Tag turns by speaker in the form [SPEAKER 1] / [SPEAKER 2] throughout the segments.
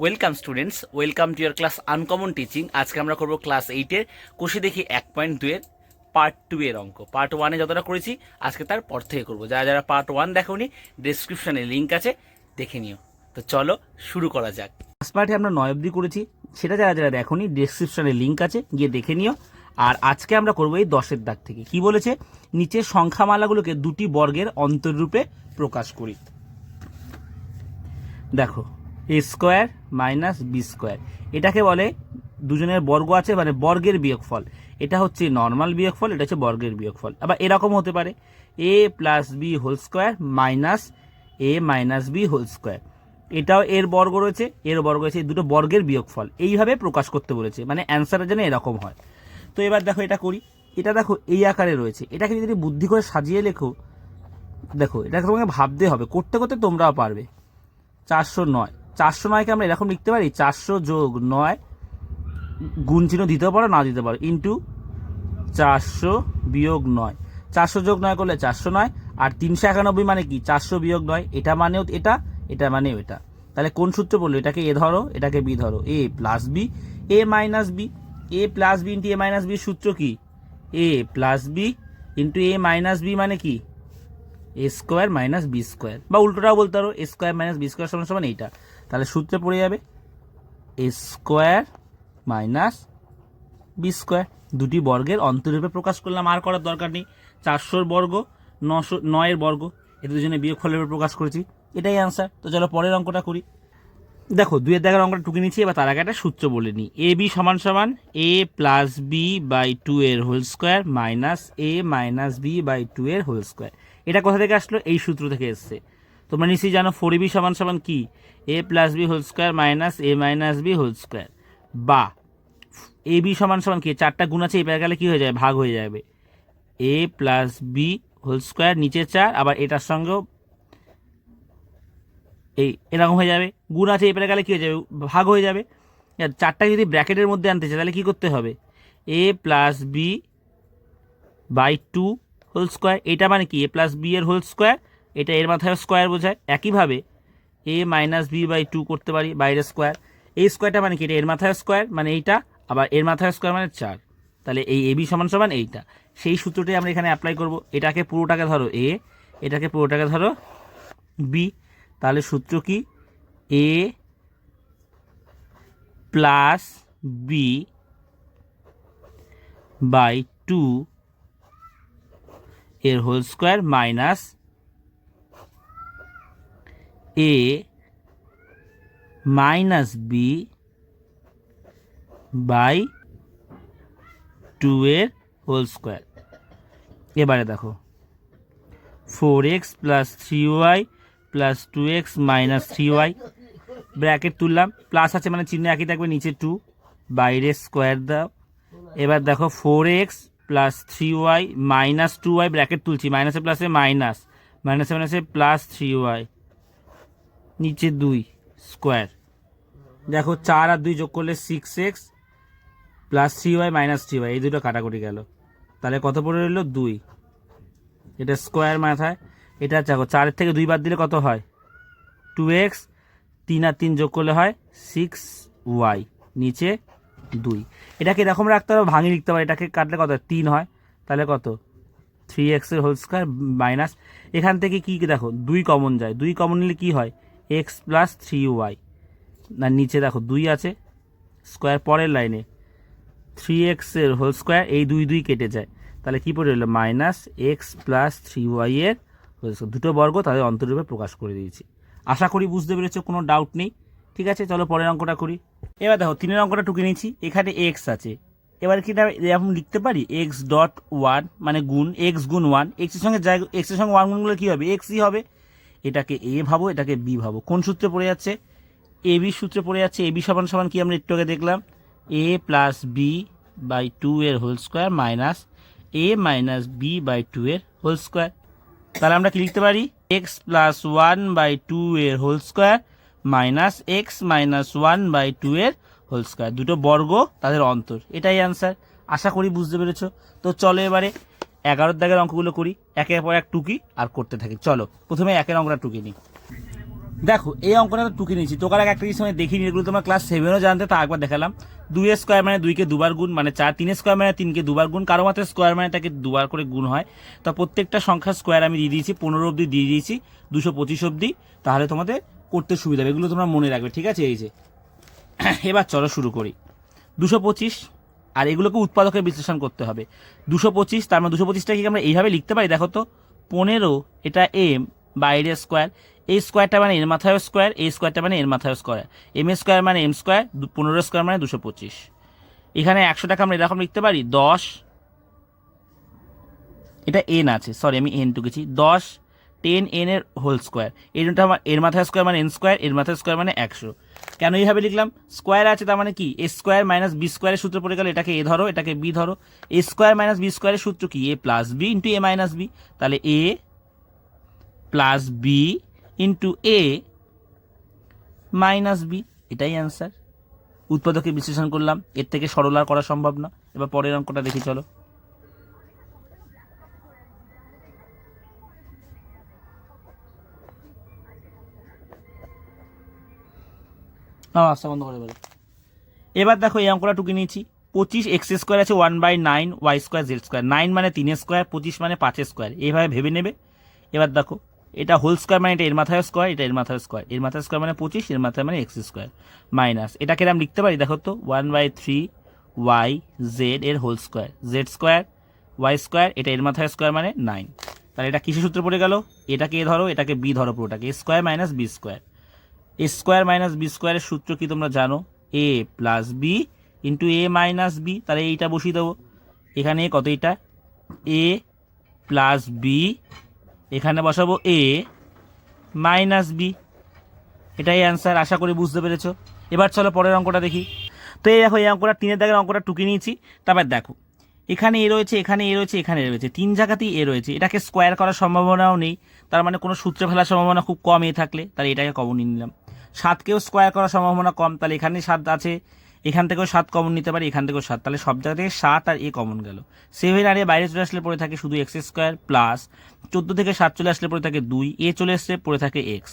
[SPEAKER 1] Welcome students welcome to year class uncommon teaching আজকে আমরা করব ক্লাস এইটের কোষে দেখি এক পয়েন্ট দুয়ের পার্ট টু এর অঙ্ক। পার্ট ওয়ানে যতটা করেছি, আজকে তার পর থেকে করব। যারা যারা পার্ট ওয়ান দেখোনি ডিসক্রিপশনে লিঙ্ক আছে, দেখে নিও। তো চলো শুরু করা যাক। ফার্স্ট পার্টে আমরা নয় অবধি করেছি। সেটা যারা যারা দেখোনি ডিসক্রিপশনে লিঙ্ক আছে, গিয়ে দেখে নিও। আর আজকে আমরা করব এই দশের দাগ থেকে। কি বলেছে? নিচের সংখ্যামালাগুলোকে দুটি বর্গের অন্তররূপে প্রকাশ করি। দেখো A square minus B square এটাকে বলে দুজনের বর্গ আছে মানে বর্গের বিয়োগফল। এটা হচ্ছে নর্মাল বিয়োগফল, এটা হচ্ছে বর্গের বিয়োগফল। আবার এরকম হতে পারে A plus B whole square minus A minus B whole square এটাও এর বর্গ রয়েছে, এর বর্গ রয়েছে, এই দুটো বর্গের বিয়োগফল। এইভাবে প্রকাশ করতে বলেছে মানে অ্যান্সারের জন্য এরকম হয়। তো এবার দেখো এটা করি। এটা দেখো এই আকারে রয়েছে। এটাকে যদি বুদ্ধি করে সাজিয়ে লেখো, দেখো এটাকে তোমাকে ভাবতে হবে। করতে করতে তোমরাও পারবে। চারশো নয়। চারশো নয়কে আমরা এরকম লিখতে পারি, চারশো যোগ নয় গুণ চিহ্ন দিতে পারো না দিতে পারো ইন্টু চারশো বিয়োগ নয়। চারশো যোগ নয় করলে চারশো নয়, আর তিনশো একানব্বই মানে কি? চারশো বিয়োগ নয়, এটা মানেও এটা এটা মানেও এটা। তাহলে কোন সূত্র বলল? এটাকে এ ধরো, এটাকে বি ধরো। A plus B, A minus B, A plus B into A minus B সূত্র কি? A plus B into A minus B মানে কি? A square minus B square বা উল্টোটাও বলতে পারো, A square minus B square সমান সমান এইটা। তাহলে সূত্রে পড়ে যাবে A square minus B square দুটি বর্গের অন্তরূপে প্রকাশ করলাম, আর করার দরকার নেই। চারশোর বর্গ, নশো, নয়ের বর্গ এটা দুজনে বিয়োগ ফলের প্রকাশ করেছি। এটাই অ্যান্সার তো চলো পরের অঙ্কটা করি। দেখো, দুয়ের দেখার অঙ্কটা টুকে নিচ্ছি এবার তার আগে একটা সূত্র বলে নিই। এ বি সমান সমান A plus B by two এর whole square minus A minus B by two এর হোল স্কোয়ার এটা কোথা থেকে আসলো? এই সূত্র থেকে এসছে। তোমরা নিশ্চয়ই জানো ফোর বি সমান সমান কি A plus B whole square minus A minus B whole square বা এ বি সমান সমান কি চারটা গুণ আছে এবার গেলে কী হয়ে যায় ভাগ হয়ে যাবে A plus B whole square নিচে চার আবার এটার সঙ্গেও এই এরকম হয়ে যাবে গুণ আছে এপারে গেলে কী হয়ে যাবে ভাগ হয়ে যাবে চারটা যদি ব্র্যাকেটের মধ্যে আনতে চাই তাহলে কী করতে হবে A plus B by two whole square এটা মানে কি এ প্লাস বি এর হোল স্কোয়ার এটা এর মাথায় স্কোয়ার বোঝায়। একইভাবে A minus B by two করতে পারি বাইরে স্কোয়ার এই স্কোয়ারটা মানে কি? এটা এর মাথায় স্কোয়ার মানে এইটা, আবার এর মাথায় স্কোয়ার মানে চার। তাহলে এই এ বি সমান সমান এইটা। সেই সূত্রটাই আমরা এখানে অ্যাপ্লাই করব। এটাকে পুরোটাকে ধরো এ এটাকে পুরোটাকে ধরো বি তাহলে সূত্র কি? A plus B by two এর whole square minus A minus B by two এর হোল স্কোয়ার এবারে দেখো four X plus three Y plus two X minus three Y bracket তুললাম প্লাস আছে মানে চিহ্ন একই থাকবে, নিচে টু বাইরে স্কোয়ার দাও। এবার দেখো four X plus three Y minus two Y bracket তুলছি মাইনাসে প্লাসে মাইনাস মাইনাসে মাইনাসে প্লাস থ্রি ওয়াই নিচে দুই স্কোয়ার দেখো চার আর দুই যোগ করলে six X plus three Y minus three Y এই দুটো কাটাকুটি গেল। তাহলে কত পড়ে রইল? দুই। এটা স্কোয়ার মাথায়। এটা দেখো, চারের থেকে দুই বাদ দিলে কত হয়? টু এক্স তিন আর তিন যোগ করলে হয় সিক্স ওয়াই নিচে দুই। এটাকে এরকম রাখতে হবে ভাঙি লিখতে পারে এটাকে কাটলে কত তিন হয়। তাহলে কত? থ্রি এক্সের হোল স্কোয়ার মাইনাস এখান থেকে কী দেখো, দুই কমন যায়। দুই কমন নিলে কী হয়? এক্স প্লাস থ্রি ওয়াই না, নিচে দেখো দুই আছে স্কোয়ার পরের লাইনে থ্রি এক্সের হোল স্কোয়ার এই দুই দুই কেটে যায়। তাহলে কী পড়ে রইল? মাইনাস এক্স প্লাস থ্রি ওয়াইয়ের দুটো বর্গ তাদের অন্তরূপে প্রকাশ করে দিয়েছি। আশা করি বুঝতে পেরেছ, কোনো ডাউট নেই। ঠিক আছে, চলো পরের অঙ্কটা করি। এবার দেখো, তিনের অঙ্কটা টুকে নিয়েছি, এখানে এক্স আছে। এবার কি এরকম লিখতে পারি? এক্স ডট ওয়ান মানে গুণ এক্স গুণ ওয়ান এক্সের সঙ্গে জায়গা এক্সের সঙ্গে ওয়ান গুণগুলো কী হবে? এক্সই হবে। এটাকে এ ভাবো, এটাকে বি ভাবো। কোন সূত্রে পড়ে যাচ্ছে? এ বি সূত্রে পড়ে যাচ্ছে, এ বি সমান সমান কি আমরা একটু আগে দেখলাম? A plus B by two এর whole square minus A minus B by two এর হোল স্কোয়ার। তাহলে আমরা কি লিখতে পারি? X plus one by two এর whole square minus X minus one by two এর হোল স্কোয়ার। দুটো বর্গ তাদের অন্তর। এটাই অ্যান্সার আশা করি বুঝতে পেরেছ। তো চলো এবারে এগারোর দাগের অঙ্কগুলো করি, একের পর এক টুকি আর করতে থাকি। চলো, প্রথমে একের অঙ্কটা টুকি নিই। দেখো, এই অঙ্কটা তো টুকে নিয়েছি। তোকার এক একটা আমি দেখিনি, এগুলো তোমার ক্লাস সেভেনও জানতে, তা একবার দেখালাম। দুই স্কোয়ার মানে দুইকে দুবার গুণ মানে চার তিন স্কোয়ার মানে তিনকে দুবার গুণ। কারও মাত্র স্কোয়ার মানে তাকে দুবার করে গুণ হয়। তা প্রত্যেকটা সংখ্যার স্কোয়ার আমি দিয়ে দিয়েছি, পনেরো অবধি দিয়ে দিয়েছি, দুশো পঁচিশ অবধি। তাহলে তোমাদের করতে সুবিধা হবে, এগুলো তোমরা মনে রাখবে, ঠিক আছে? এই যে, এবার চলো শুরু করি। দুশো পঁচিশ আর এগুলোকে উৎপাদকের বিশ্লেষণ করতে হবে। দুশো পঁচিশ, তার মানে দুশো পঁচিশটা কি আমরা এইভাবে লিখতে পারি? দেখো তো, পনেরো, এটা এম বাইরে স্কোয়ার এই স্কোয়ারটা মানে এর মাথায় স্কোয়ার এই স্কোয়ারটা মানে এর মাথায় স্কোয়ার এম স্কোয়ার মানে এম স্কোয়ার পনেরো স্কোয়ার মানে দুশো পঁচিশ। এখানে একশো টাকা আমরা এরকম লিখতে পারি, দশ, এটা এন আছে সরি আমি এন টুকেছি, দশ টেন এন এর হোল স্কোয়ার এর মাথায় স্কোয়ার মানে এন স্কোয়ার এর মাথায় স্কোয়ার মানে একশো। কেন এইভাবে লিখলাম? স্কোয়ার আছে তার মানে কি? এ স্কোয়ার মাইনাস বি স্কোয়ারের সূত্র পড়ে গেল, এটাকে এ ধরো, এটাকে বি ধরো। এ স্কোয়ার মাইনাস বি স্কোয়ারের সূত্র কি? A plus B into A minus B. তাহলে A plus B into A minus B. এটাই অ্যান্সার। উৎপাদকে বিশ্লেষণ করলাম। এর থেকে সরল আর করা সম্ভব না। এবার পরের অঙ্কটা দেখি, চলো। হ্যাঁ আস্তে বন্ধ করে বলো এবার দেখো এই অঙ্কটা টুকে নিয়েছি। পঁচিশ এক্স স্কোয়ার আছে one by nine, Y square Z square. Nine মানে তিন স্কোয়ার, পঁচিশ মানে পাঁচ স্কোয়ার। এইভাবে ভেবে নেবে। এবার দেখো, এটা হোল স্কোয়ার মানে এটা এর মাথায় স্কোয়ার, এটা এর মাথায় স্কোয়ার। এর মাথায় স্কোয়ার মানে পঁচিশ, এর মাথায় মানে এক্স স্কোয়ার মাইনাস। এটাকে আমি লিখতে পারি, দেখো তো, one by three, Y Z এর whole square. Z square, Y square, এটা এর মাথায় স্কোয়ার মানে নাইন। তাহলে এটা কিসের সূত্র পড়ে গেল? এটাকে এ ধরো, এটাকে বি ধরো পুরোটাকে। Square minus B square. A square minus B স্কোয়ারের সূত্র কি তোমরা জানো? A plus B into A minus B, তাহলে এইটা বসিয়ে দেবো। এখানে কত এটা এ প্লাস বি, এখানে বসাবো এ মাইনাস বি। এটাই অ্যান্সার, আশা করি বুঝতে পেরেছ। এবার চলো পরের অঙ্কটা দেখি। তো এই দেখো, এই অঙ্কটা তিনের দাগের অঙ্কটা টুকে নিয়েছি। তারপর দেখো, এখানে এ রয়েছে, এখানে এ রয়েছে, এখানে এ রয়েছে। তিন জায়গাতেই এ রয়েছে। এটাকে স্কোয়ার করার সম্ভাবনাও নেই। তার মানে কোনো সূত্রে ফেলার সম্ভাবনা খুব কম এ থাকলে, তাহলে এটাকে কমন নিয়ে নিলাম। সাতকেও স্কোয়ার করার সম্ভাবনা কম, তাহলে এখানে সাত আছে। এখান থেকেও সাত কমন নিতে পারি, এখান থেকেও সাত। তাহলে সব জায়গা থেকে সাত আর এ কমন গেল। সেভেন আর এ বাইরে চলে আসলে পড়ে থাকে শুধু এক্স স্কোয়ার প্লাস চোদ্দ থেকে সাত চলে আসলে পড়ে থাকে দুই এ চলে আসছে পড়ে থাকে এক্স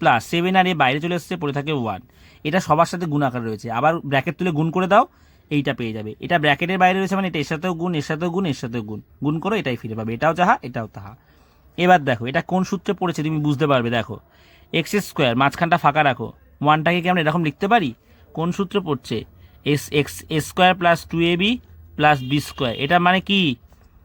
[SPEAKER 1] প্লাস সেভেন আর এ বাইরে চলে আসছে পড়ে থাকে ওয়ান এটা সবার সাথে গুণ আকার রয়েছে। আবার ব্র্যাকেট তুলে গুণ করে দাও, এইটা পেয়ে যাবে। এটা ব্র্যাকেটের বাইরে রয়েছে মানে এটা এর সাথেও গুণ, এর সাথেও গুণ, এর সাথেও গুণ। গুণ করো, এটাই ফিরে পাবে। এটাও যাহা, এটাও তাহা। এবার দেখো, এটা কোন সূত্রে পড়েছে তুমি বুঝতে পারবে, দেখো। এক্স স্কোয়ার, মাঝখানটা ফাঁকা রাখো। ওয়ানটাকে কি আমরা এরকম লিখতে পারি? কোন সূত্র পড়ছে? S, X square plus two A B plus B square. এটা মানে কি?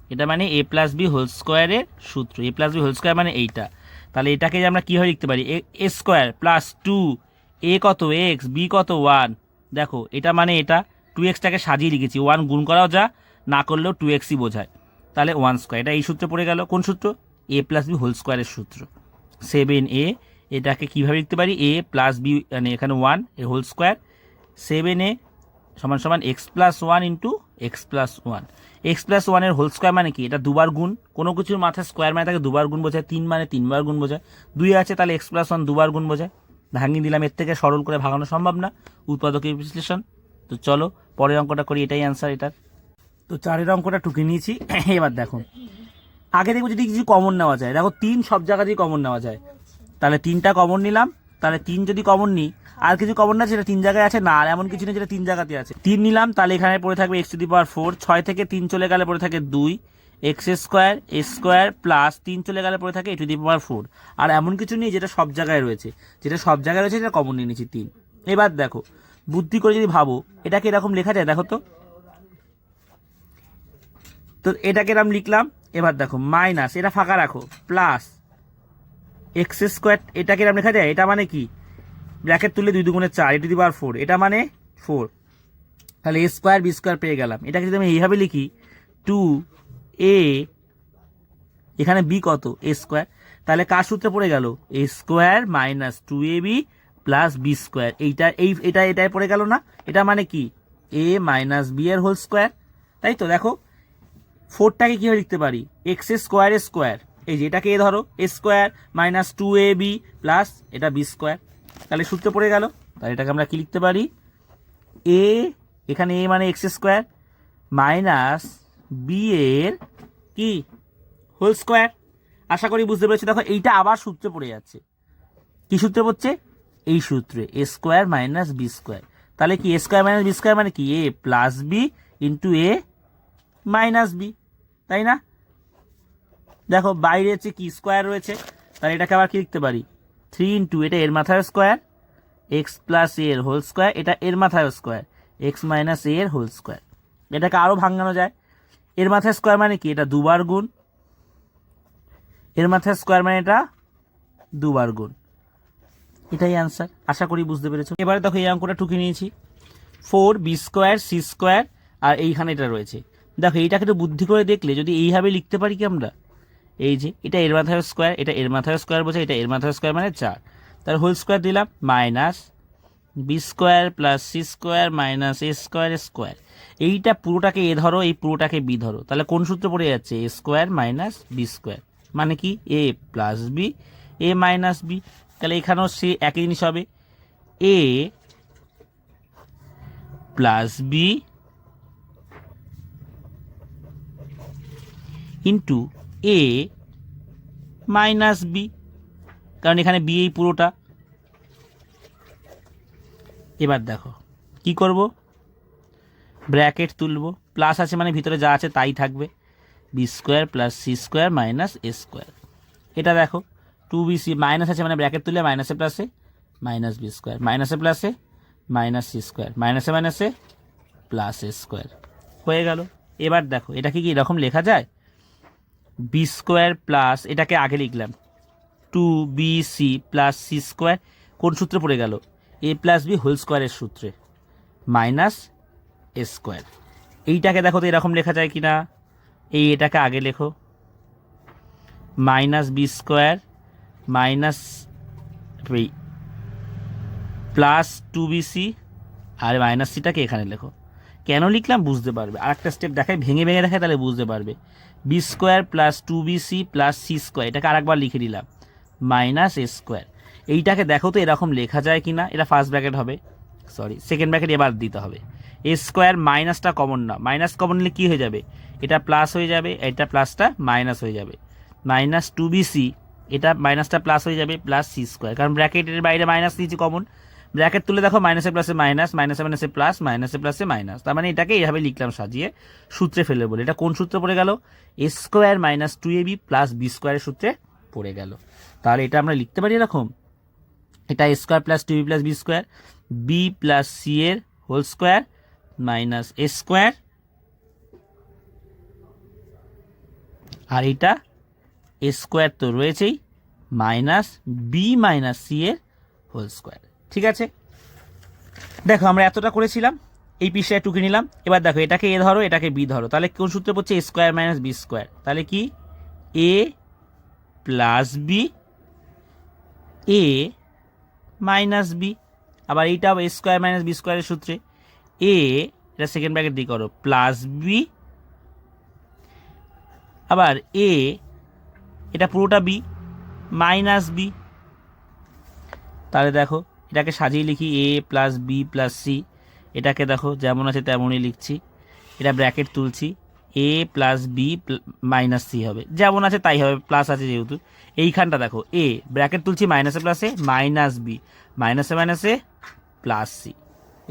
[SPEAKER 1] এটা মানে এ প্লাস বি হোল স্কোয়ারের সূত্র। A plus B whole square মানে এইটা। তাহলে এটাকে যে আমরা কীভাবে লিখতে পারি? A square plus two, A কত এক্স, বি কত ওয়ান? দেখো, এটা মানে এটা। টু এক্সটাকে সাজিয়ে লিখেছি। ওয়ান গুণ করাও যা, না করলেও টু এক্সই বোঝায়। তাহলে ওয়ান স্কোয়ার। এটা এই সূত্রে পড়ে গেল। কোন সূত্র? এ প্লাস বি হোল স্কোয়ারের সূত্র। সেভেন এ এটাকে কীভাবে লিখতে পারি? এ প্লাস বি মানে এখানে one A whole square seven A সমান সমান X plus one into X plus one X plus ওয়ানের হোল স্কোয়ার মানে কি? এটা দুবার গুণ। কোনো কিছুর মাথায় স্কোয়ার মানে তাকে দুবার গুণ বোঝায়। তিন মানে তিনবার গুণ বোঝায়। দুই আছে তাহলে এক্স প্লাস ওয়ান দুবার গুণ বোঝায়। ভাঙিয়ে দিলাম, এর থেকে সরল করে ভাঙানো সম্ভব না। উৎপাদকের বিশ্লেষণ। তো চলো, পরের অঙ্কটা করি, এটাই অ্যান্সার এটার। তো চারের অঙ্কটা টুকে নিয়েছি। এবার দেখো। আগে দেখব যদি কিছু কমন নেওয়া যায়। দেখো, তিন সব জায়গাতেই কমন নেওয়া যায়। তাহলে তিনটা কমন নিলাম। তাহলে তিন যদি কমন নিই, আর কিছু কমন না যেটা তিন জায়গায় আছে না, আর এমন কিছু নেই যেটা তিন জায়গাতে আছে। তিন নিলাম, তাহলে এখানে পড়ে থাকবে X to the power four ছয় থেকে তিন চলে গেলে পড়ে থাকে দুই এক্স স্কোয়ার স্কোয়ার প্লাস তিন চলে গেলে পড়ে থাকে এ টু দি পাওয়ার ফোর আর এমন কিছু নেই যেটা সব জায়গায় রয়েছে। যেটা সব জায়গায় রয়েছে, সেটা কমন নিয়ে নিয়েছি তিন। এবার দেখো, বুদ্ধি করে যদি ভাবো এটাকে এরকম লেখা যায়, দেখো তো? তো এটাকে এরকম লিখলাম, এবার দেখো মাইনাস এটা ফাঁকা রাখো প্লাস এক্স স্কোয়ার এটাকে এরকম লেখা যায়? এটা মানে কি? ব্র্যাকেট তুললে দুই দুগুণে চার এটি টু দি পাওয়ার ফোর, এটা মানে ফোর। তাহলে এ স্কোয়ার, বি স্কোয়ার পেয়ে গেলাম। এটাকে যদি আমি এইভাবে লিখি, টু এ, এখানে বি কত? A square. তাহলে কার সূত্রে পড়ে গেল? A square minus two A B plus B square. এইটা, এই, এটা, এটাই পড়ে গেল না? এটা মানে কি? এ মাইনাস বি এর হোল স্কোয়ার। তাই তো? দেখো, ফোরটাকে কীভাবে লিখতে পারি? X square square. এই যে, এটাকে এ ধরো, A square minus two A B plus এটা বি স্কোয়ার। তাহলে সূত্রে পড়ে গেল। তাহলে এটাকে আমরা কি লিখতে পারি? এ, এখানে এ মানে এক্স স্কোয়ার মাইনাস বি এর কি? Whole square. আশা করি বুঝতে পেরেছি। দেখো, এইটা আবার সূত্রে পড়ে যাচ্ছে। কি সূত্রে পড়ছে? এই সূত্রে। A square minus B square. তাহলে কি A square minus B square মানে কি? A plus B into A minus B. তাই না? দেখো, বাইরে হচ্ছে কি? স্কোয়ার রয়েছে। তাহলে এটাকে আবার কি লিখতে পারি? থ্রি ইন্টু এটা এর মাথায় স্কোয়ার এক্স প্লাস এর হোল স্কোয়ার এটা এর মাথায় স্কোয়ার এক্স মাইনাস এর হোল স্কোয়ার এটাকে আরও ভাঙানো যায়। এর মাথায় স্কোয়ার মানে কি? এটা দুবার গুণ। এর মাথায় স্কোয়ার মানে এটা দুবার গুণ। এটাই অ্যান্সার আশা করি বুঝতে পেরেছ। এবারে দেখো, এই অঙ্কটা টুকে নিয়েছি। Four B square C square আর এইখানে এটা রয়েছে। দেখো, এইটাকে একটু বুদ্ধি করে দেখলে যদি এইভাবে লিখতে পারি কি আমরা? এই যে, এটা এর মাথায় স্কোয়ার এটা এর মাথায় স্কোয়ার বোঝে এটা এর মাথায় স্কোয়ার মানে চার। তার হোল স্কোয়ার দিলাম minus B square plus C square minus A square square এইটা পুরোটাকে এ ধরো, এই পুরোটাকে বি ধরো। তাহলে কোন সূত্র পড়ে যাচ্ছে? A square minus B square মানে কি? A plus B A minus B তাহলে এখানেও সে একই জিনিস হবে। A plus B into A minus B কারণ এখানে বি এই পুরোটা। এবার দেখো, কি করব? ব্র্যাকেট তুলব। প্লাস আছে মানে ভিতরে যা আছে তাই থাকবে। B square plus C square minus A square এটা দেখো টু বি সি মাইনাস আছে মানে ব্র্যাকেট তুললে মাইনাসে প্লাসে মাইনাস বি স্কোয়ার মাইনাসে প্লাসে মাইনাস সি স্কোয়ার মাইনাসে মাইনাসে প্লাস এ স্কোয়ার হয়ে গেল। এবার দেখো এটাকে কি এরকম লেখা যায়? বি স্কোয়ার প্লাস এটাকে আগে লিখলাম। Two B C plus C square কোন সূত্রে পড়ে গেল? এ প্লাস বি হোল স্কোয়ারের সূত্রে। মাইনাস এ স্কোয়ার এইটাকে দেখো তো এরকম লেখা যায় কি না এই এটাকে আগে লেখো। Minus B square minus plus two B C আর মাইনাস সিটাকে এখানে লেখো। কেন লিখলাম? বুঝতে পারবে। আর একটা স্টেপ দেখায় ভেঙে ভেঙে দেখায়, তাহলে বুঝতে পারবে। B square plus two B C plus C square, এটাকে আরেকবার লিখে দিলাম মাইনাস এ স্কোয়ার। এইটাকে দেখো তো এরকম লেখা যায় কি না, এটা ফার্স্ট ব্র্যাকেট হবে সরি সেকেন্ড ব্র্যাকেট এবার দিতে হবে। এ স্কোয়ার মাইনাসটা কমন না, মাইনাস কমন নিলে কী হয়ে যাবে? এটা প্লাস হয়ে যাবে, এটা প্লাসটা মাইনাস হয়ে যাবে। মাইনাস টু বি সি, এটা মাইনাসটা প্লাস হয়ে যাবে প্লাস সি স্কোয়ার, কারণ ব্র্যাকেটের বাইরে মাইনাস নিয়েছি কমন ব্র্যাকেট তুলে দেখো মাইনাসে প্লাসে মাইনাস মাইনাসে মাইনাসে প্লাস মাইনাসে প্লাসে মাইনাস তার মানে এটাকে এইভাবে লিখলাম, সাজিয়ে সূত্রে ফেলে বলে। এটা কোন সূত্রে পড়ে গেল? A square minus two A B plus B স্কোয়ারের সূত্রে পড়ে গেল। তাহলে এটা আমরা লিখতে পারি এরকম। এটা A square plus two B plus B square B plus C এর whole square minus A square আর এটা এ স্কোয়ার তো রয়েছেই মাইনাস বি মাইনাস সি এর হোল স্কোয়ার ঠিক আছে? দেখো, আমরা এতটা করেছিলাম, এই পিসটা টুকে নিলাম। এবার দেখো, এটাকে এ ধরো, এটাকে বি ধরো। তাহলে কোন সূত্রে পড়ছে? স্কোয়ার মাইনাস বি স্কোয়ার তাহলে কি? A plus B A minus B আবার এইটা স্কোয়ার মাইনাস বি স্কোয়ারের সূত্রে। এ এটা সেকেন্ড ব্র্যাকেট দিয়ে করো প্লাস বি আবার এ এটা পুরোটা বি মাইনাস বি তাহলে দেখো এটাকে সাজিয়ে লিখি A plus B plus C এটাকে দেখো, যেমন আছে তেমনই লিখছি। এটা ব্র্যাকেট তুলছি। A plus B minus C হবে। যেমন আছে তাই হবে প্লাস আছে যেহেতু। এইখানটা দেখো এ ব্র্যাকেট তুলছি মাইনাসে প্লাসে মাইনাস বি মাইনাসে মাইনাসে প্লাস সি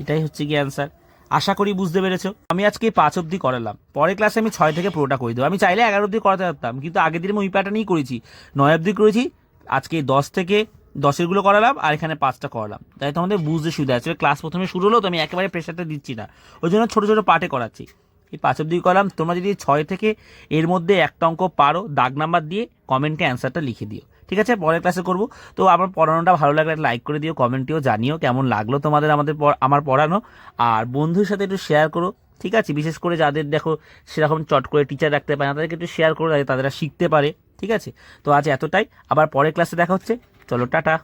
[SPEAKER 1] এটাই হচ্ছে কি অ্যান্সার আশা করি বুঝতে পেরেছ। আমি আজকে পাঁচ অবধি করালাম। পরের ক্লাসে আমি ছয় থেকে পুরোটা করে দেবো। আমি চাইলে এগারো অবধি করাতে পারতাম, কিন্তু আগের দিন আমি ওই প্যাটার্নই করেছি। নয় অবধি করেছি। আজকে দশ থেকে দশেরগুলো করালাম, আর এখানে পাঁচটা করালাম। তাই তোমাদের বুঝতে সুবিধা আছে। ক্লাস প্রথমে শুরু হলো, তো আমি একেবারে প্রেশারটা দিচ্ছি না। ওই জন্য ছোটো ছোটো পার্টে করাচ্ছি। এই পাঁচ অবধি করালাম। তোমরা যদি ছয় থেকে এর মধ্যে একটা অঙ্ক পারো, দাগ নাম্বার দিয়ে কমেন্টে অ্যান্সারটা লিখে দিও। ঠিক আছে? পরের ক্লাসে করব। তো আমার পড়ানোটা ভালো লাগলে লাইক করে দিও কমেন্টেও জানিও কেমন লাগল তোমাদের আমাদের আমার পড়ানো। আর বন্ধুর সাথে একটু শেয়ার করো। ঠিক আছে? বিশেষ করে যাদের দেখো সেরকম চট করে টিচার রাখতে পারে না, তাদেরকে একটু শেয়ার করো, যাতে তারা শিখতে পারে। ঠিক আছে? তো আজ এতটাই। আবার পরের ক্লাসে দেখা হচ্ছে। চলো টাটা।